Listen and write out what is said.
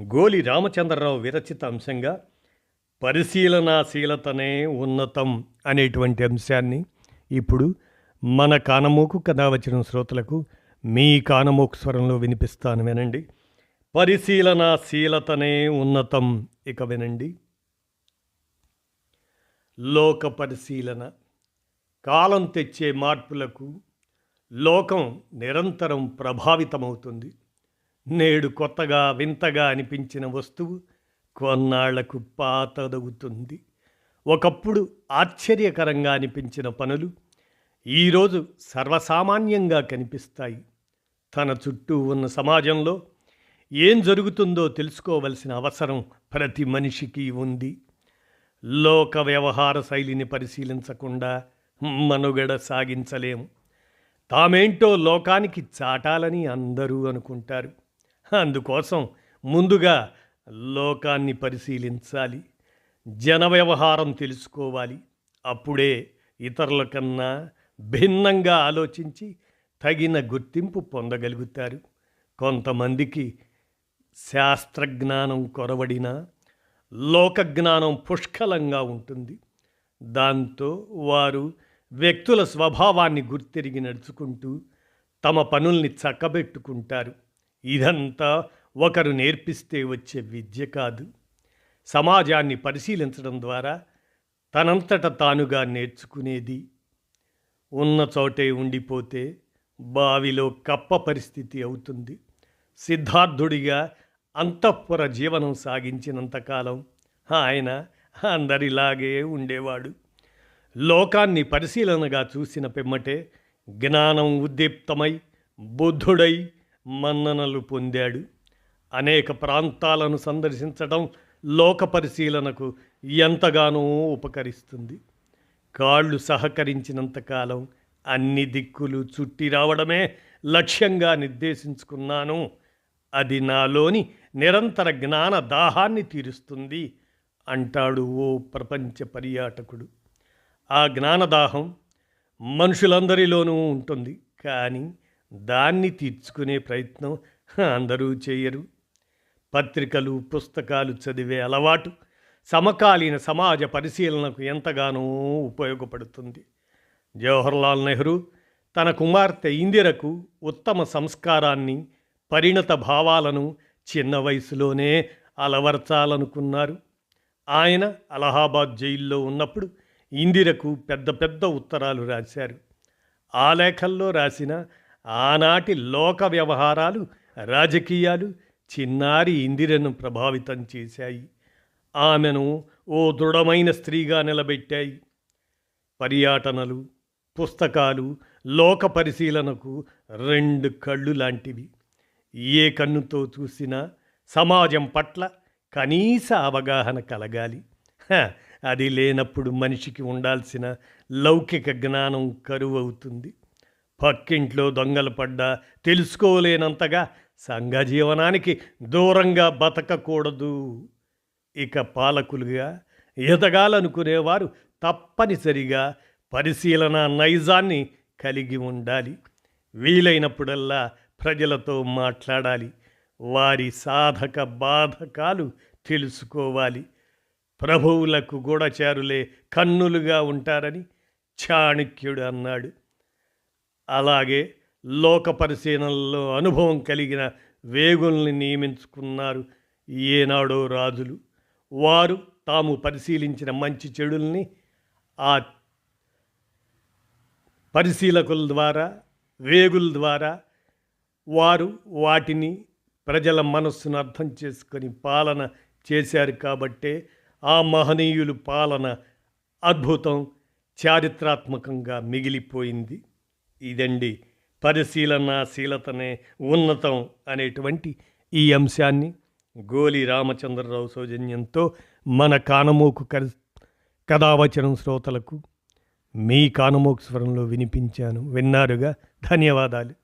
గోలి రామచంద్రరావు విరచిత అంశంగా పరిశీలనాశీలతనే ఉన్నతం అనేటువంటి అంశాన్ని ఇప్పుడు మన కానమోకు కథ వచ్చిన శ్రోతలకు మీ కానమోకు స్వరంలో వినిపిస్తాను వినండి. పరిశీలనాశీలతనే ఉన్నతం ఇక వినండి. లోక పరిశీలన కాలం తెచ్చే మార్పులకు లోకం నిరంతరం ప్రభావితమవుతుంది. నేడు కొత్తగా వింతగా అనిపించిన వస్తువు కొన్నాళ్ళకు పాతదవుతుంది ఒకప్పుడు ఆశ్చర్యకరంగా అనిపించిన పనులు ఈరోజు సర్వసామాన్యంగా కనిపిస్తాయి. తన చుట్టూ ఉన్న సమాజంలో ఏం జరుగుతుందో తెలుసుకోవలసిన అవసరం ప్రతి మనిషికి ఉంది. లోక వ్యవహార శైలిని పరిశీలించకుండా మనుగడ సాగించలేము. తామేంటో లోకానికి చాటాలని అందరూ అనుకుంటారు. అందుకోసం ముందుగా లోకాన్ని పరిశీలించాలి జన వ్యవహారం తెలుసుకోవాలి. అప్పుడే ఇతరుల కన్నా భిన్నంగా ఆలోచించి తగిన గుర్తింపు పొందగలుగుతారు. కొంతమందికి శాస్త్రజ్ఞానం కొరవడిన లోకజ్ఞానం పుష్కలంగా ఉంటుంది. దాంతో వారు వ్యక్తుల స్వభావాన్ని గుర్తిరిగి నడుచుకుంటూ తమ పనుల్ని చక్కబెట్టుకుంటారు. ఇదంతా ఒకరు నేర్పిస్తే వచ్చే విద్య కాదు. సమాజాన్ని పరిశీలించడం ద్వారా తనంతట తానుగా నేర్చుకునేది. ఉన్న చోటే ఉండిపోతే బావిలో కప్ప పరిస్థితి అవుతుంది. సిద్ధార్థుడిగా అంతఃపుర జీవనం సాగించినంతకాలం ఆయన అందరిలాగే ఉండేవాడు. లోకాన్ని పరిశీలనగా చూసిన పిమ్మటే జ్ఞానం ఉద్దీప్తమై బుద్ధుడై మన్ననలు పొందాడు. అనేక ప్రాంతాలను సందర్శించడం లోక పరిశీలనకు ఎంతగానో ఉపకరిస్తుంది. కాళ్ళు సహకరించినంతకాలం అన్ని దిక్కులు చుట్టి రావడమే లక్ష్యంగా నిర్దేశించుకున్నాను. అది నాలోని నిరంతర జ్ఞాన దాహాన్ని తీరుస్తుంది అంటాడు ఓ ప్రపంచ పర్యాటకుడు. ఆ జ్ఞానదాహం మనుషులందరిలోనూ ఉంటుంది. కానీ దాన్ని తీర్చుకునే ప్రయత్నం అందరూ చేయరు. పత్రికలు పుస్తకాలు చదివే అలవాటు సమకాలీన సమాజ పరిశీలనకు ఎంతగానో ఉపయోగపడుతుంది. జవహర్లాల్ నెహ్రూ తన కుమార్తె ఇందిరకు ఉత్తమ సంస్కారాన్ని పరిణత భావాలను చిన్న వయసులోనే అలవర్చాలనుకున్నారు. ఆయన అలహాబాద్ జైల్లో ఉన్నప్పుడు ఇందిరకు పెద్ద పెద్ద ఉత్తరాలు రాశారు. ఆ లేఖల్లో రాసిన ఆనాటి లోక వ్యవహారాలు రాజకీయాలు చిన్నారి ఇందిరను ప్రభావితం చేశాయి. ఆమెను ఓ దృఢమైన స్త్రీగా నిలబెట్టాయి. పర్యాటనలు పుస్తకాలు లోక పరిశీలనకు రెండు కళ్ళు లాంటివి. ఏ కన్నుతో చూసినా సమాజం పట్ల కనీస అవగాహన కలగాలి. అది లేనప్పుడు మనిషికి ఉండాల్సిన లౌకిక జ్ఞానం కరువవుతుంది. పక్కింట్లో దొంగలు పడ్డా తెలుసుకోలేనంతగా సంఘ జీవనానికి దూరంగా బతకకూడదు. ఇక పాలకులుగా ఎదగాలనుకునేవారు తప్పనిసరిగా పరిశీలన నైజాన్ని కలిగి ఉండాలి. వీలైనప్పుడల్లా ప్రజలతో మాట్లాడాలి. వారి సాధక బాధకాలు తెలుసుకోవాలి. ప్రభువులకు గూఢచారులే కన్నులుగా ఉంటారని చాణక్యుడు అన్నాడు. అలాగే లోక పరిశీలనలో అనుభవం కలిగిన వేగుల్ని నియమించుకున్నారు ఏనాడో రాజులు. వారు తాము పరిశీలించిన మంచి చెడుల్ని ఆ పరిశీలకుల ద్వారా వేగుల ద్వారా వారు వాటిని ప్రజల మనస్సును అర్థం చేసుకొని పాలన చేశారు కాబట్టే ఆ మహనీయులు పాలన అద్భుతం చారిత్రాత్మకంగా మిగిలిపోయింది. ఇదండి పరిశీలనాశీలతనే ఉన్నతం అనేటువంటి ఈ అంశాన్ని గోలి రామచంద్రరావు సౌజన్యంతో మన కానమోకు కరి కథావచనం శ్రోతలకు మీ కానమోకు స్వరంలో వినిపించాను. విన్నారుగా? ధన్యవాదాలు.